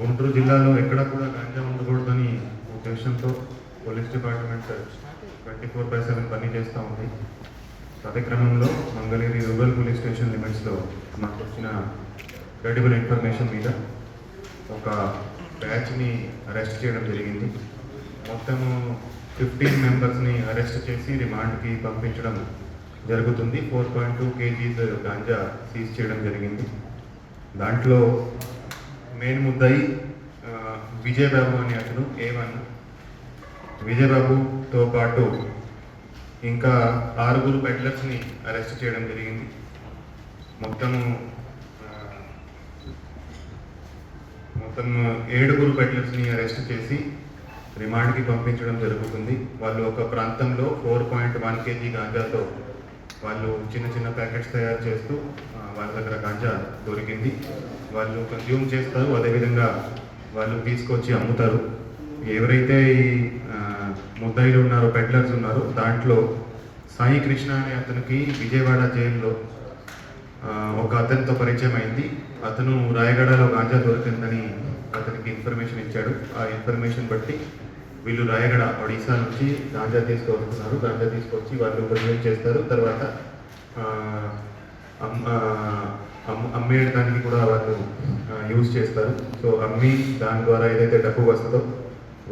గుంటూరు జిల్లాలో ఎక్కడ కూడా గాంజా ఉండకూడదని ఉద్దేశంతో police department twenty four by seven పని చేస్తూ ఉంది. అదే క్రమంలో మంగళగిరి రూరల్ పోలీస్ స్టేషన్ లిమిట్స్లో మాకు వచ్చిన క్రెడిబుల్ ఇన్ఫర్మేషన్ మీద ఒక బ్యాచ్ని అరెస్ట్ చేయడం జరిగింది. మొత్తము ఫిఫ్టీన్ మెంబర్స్ని అరెస్ట్ చేసి రిమాండ్కి పంపించడం జరుగుతుంది. Four point two KGs ganja seize చేయడం జరిగింది. దాంట్లో మెయిన్ ముద్దాయి విజయబాబు అనే అతను ఏ వన్ విజయబాబుతో పాటు ఇంకా ఆరుగురు పెడ్లర్స్ని అరెస్ట్ చేయడం జరిగింది. మొత్తము మొత్తం ఏడుగురు పెట్లర్స్ని అరెస్ట్ చేసి రిమాండ్కి పంపించడం జరుగుతుంది. వాళ్ళు ఒక ప్రాంతంలో ఫోర్ పాయింట్ వన్ కేజీ గాంజాతో వాళ్ళు చిన్న చిన్న ప్యాకెట్స్ తయారు చేస్తూ వాళ్ళ దగ్గర గాంజా దొరికింది. వాళ్ళు కన్జ్యూమ్ చేస్తారు. అదేవిధంగా వాళ్ళు తీసుకొచ్చి అమ్ముతారు. ఎవరైతే ఈ ముద్దాయిలు ఉన్నారో పెడ్లర్స్ ఉన్నారో దాంట్లో సాయి కృష్ణ అనే అతనికి విజయవాడ జైల్లో ఒక అతనితో పరిచయం అయింది. అతను రాయగడలో గాంజా దొరికిందని అతనికి ఇన్ఫర్మేషన్ ఇచ్చాడు. ఆ ఇన్ఫర్మేషన్ బట్టి వీళ్ళు రాయగడ ఒడిశా నుంచి గాంజా తీసుకొస్తున్నారు. గాంజా తీసుకొచ్చి వాళ్ళు ప్రజెంట్ చేస్తారు. తర్వాత అమ్మే దానికి కూడా వాళ్ళు యూజ్ చేస్తారు. సో అమ్మి దాని ద్వారా ఏదైతే డబ్బు వస్తుందో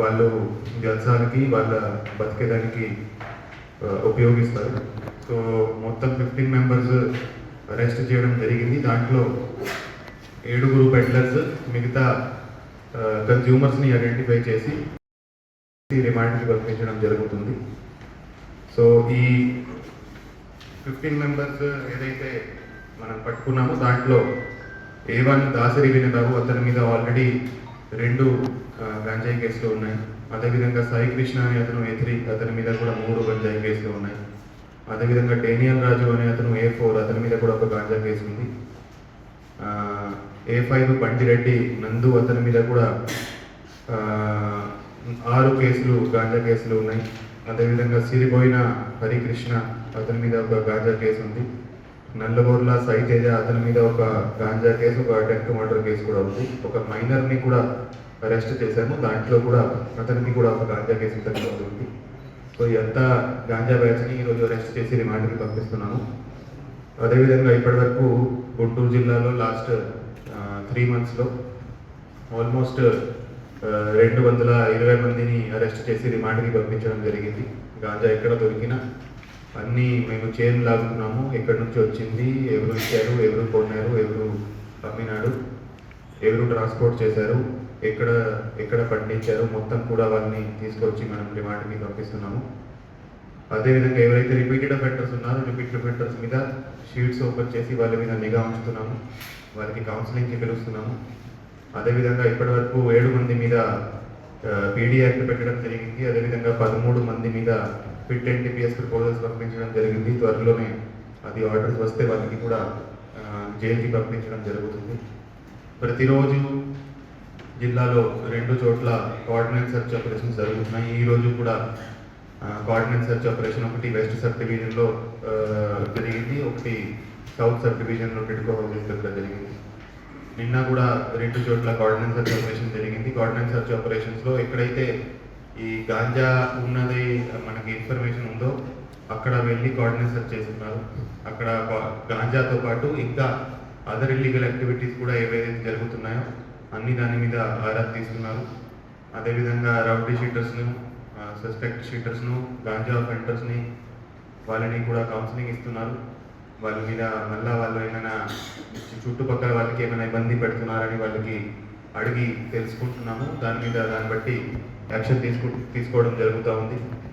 వాళ్ళు జల్సాలకి వాళ్ళ బతికేదానికి ఉపయోగిస్తారు. సో మొత్తం ఫిఫ్టీన్ మెంబర్స్ అరెస్ట్ చేయడం జరిగింది. దాంట్లో ఏడుగురు పెడ్లర్స్ మిగతా కన్జ్యూమర్స్ని ఐడెంటిఫై చేసి రిమాండ్కి పంపించడం జరుగుతుంది సో ఈ ఫిఫ్టీన్ మెంబర్స్ ఏదైతే మనం పట్టుకున్నామో దాంట్లో ఏ వన్ దాసరి వినబాబు అతని మీద ఆల్రెడీ రెండు గంజాయి కేసులు ఉన్నాయి. అదేవిధంగా సాయి కృష్ణ అనే అతను ఏ త్రీ అతని మీద కూడా మూడు గంజాయి కేసులు ఉన్నాయి. అదేవిధంగా డేనియల్ రాజు అనే అతను ఏ ఫోర్ అతని మీద కూడా ఒక గాంజా కేసు ఉంది. ఏ ఫైవ్ బండిరెడ్డి నందు అతని మీద కూడా ఆరు కేసులు గాంజా కేసులు ఉన్నాయి. అదేవిధంగా సిరిపోయిన హరికృష్ణ అతని మీద ఒక గాంజా కేసు ఉంది. నల్లగొర్ల సైతేజ అతని మీద ఒక గాంజా కేసు ఒక అటెంప్ట్ మర్డర్ కేసు కూడా ఉంది. ఒక మైనర్ని కూడా అరెస్ట్ చేశాము. దాంట్లో కూడా అతనికి కూడా ఒక గాంజా కేసు ఇతని ఉంది. సో ఎంత గాంజా బ్యాచ్ని ఈరోజు అరెస్ట్ చేసి రిమాండ్కి పంపిస్తున్నాము. అదేవిధంగా ఇప్పటివరకు గుంటూరు జిల్లాలో లాస్ట్ త్రీ మంత్స్లో ఆల్మోస్ట్ రెండు వందల ఇరవై మందిని అరెస్ట్ చేసి రిమాండ్కి పంపించడం జరిగింది. గాంజా ఎక్కడ దొరికినా అన్నీ మేము చేను లాగుతున్నాము. ఎక్కడి నుంచి వచ్చింది ఎవరు ఇచ్చారు ఎవరు కొన్నారు ఎవరు అమ్మినాడు ఎవరు ట్రాన్స్పోర్ట్ చేశారు ఎక్కడ ఎక్కడ పండించారు మొత్తం కూడా వాళ్ళని తీసుకొచ్చి మనం రిమాండ్కి పంపిస్తున్నాము. అదేవిధంగా ఎవరైతే రిపీటెడ్ అఫెండర్స్ ఉన్నారో రిపీటెడ్ అఫెండర్స్ మీద షీట్స్ ఓపెన్ చేసి వాళ్ళ మీద నిఘా ఉంచుతున్నాము. వారికి కౌన్సిలింగ్కి పిలుస్తున్నాము. అదేవిధంగా ఇప్పటివరకు ఏడు మంది మీద పీడీ యాక్ట్ పెట్టడం జరిగింది. అదేవిధంగా పదమూడు మంది మీద ఫిట్ అండ్ టీపీఎస్ ప్రపోజల్స్ పంపించడం జరిగింది. త్వరలోనే అది ఆర్డర్స్ వస్తే వాళ్ళకి కూడా జైలుకి పంపించడం జరుగుతుంది. ప్రతిరోజు జిల్లాలో రెండు చోట్ల కోఆర్డినేట్ సెర్చ్ ఆపరేషన్స్ జరుగుతున్నాయి. ఈ రోజు కూడా కోఆర్డినేట్ సెర్చ్ ఆపరేషన్ ఒకటి వెస్ట్ సబ్ డివిజన్లో జరిగింది. ఒకటి సౌత్ సబ్ డివిజన్లో పెట్టుకోవాల్సి దగ్గర జరిగింది. నిన్న కూడా రెండు చోట్ల గార్డెన్ సర్చ్ ఆపరేషన్ జరిగింది. గార్డెన్ సర్చ్ ఆపరేషన్స్లో ఎక్కడైతే ఈ గాంజా ఉన్నది మనకి ఇన్ఫర్మేషన్ ఉందో అక్కడ వెళ్ళి గార్డెన్ సర్చ్ చేస్తున్నారు. అక్కడ గాంజాతో పాటు ఇంకా అదర్ ఇల్లీగల్ యాక్టివిటీస్ కూడా ఏవైతే జరుగుతున్నాయో అన్ని దాని మీద ఆరా తీస్తున్నారు. అదేవిధంగా రౌడీ షీటర్స్ను సస్పెక్ట్ షీటర్స్ను గాంజా ఫెంటర్స్ని వాళ్ళని కూడా కౌన్సిలింగ్ ఇస్తున్నారు. వాళ్ళ మీద మళ్ళా వాళ్ళు ఏమైనా చుట్టుపక్కల వాళ్ళకి ఏమైనా ఇబ్బంది పెడుతున్నారని వాళ్ళకి అడిగి తెలుసుకుంటున్నాము. దాని మీద దాన్ని బట్టి యాక్షన్ తీసుకు తీసుకోవడం జరుగుతూ ఉంది.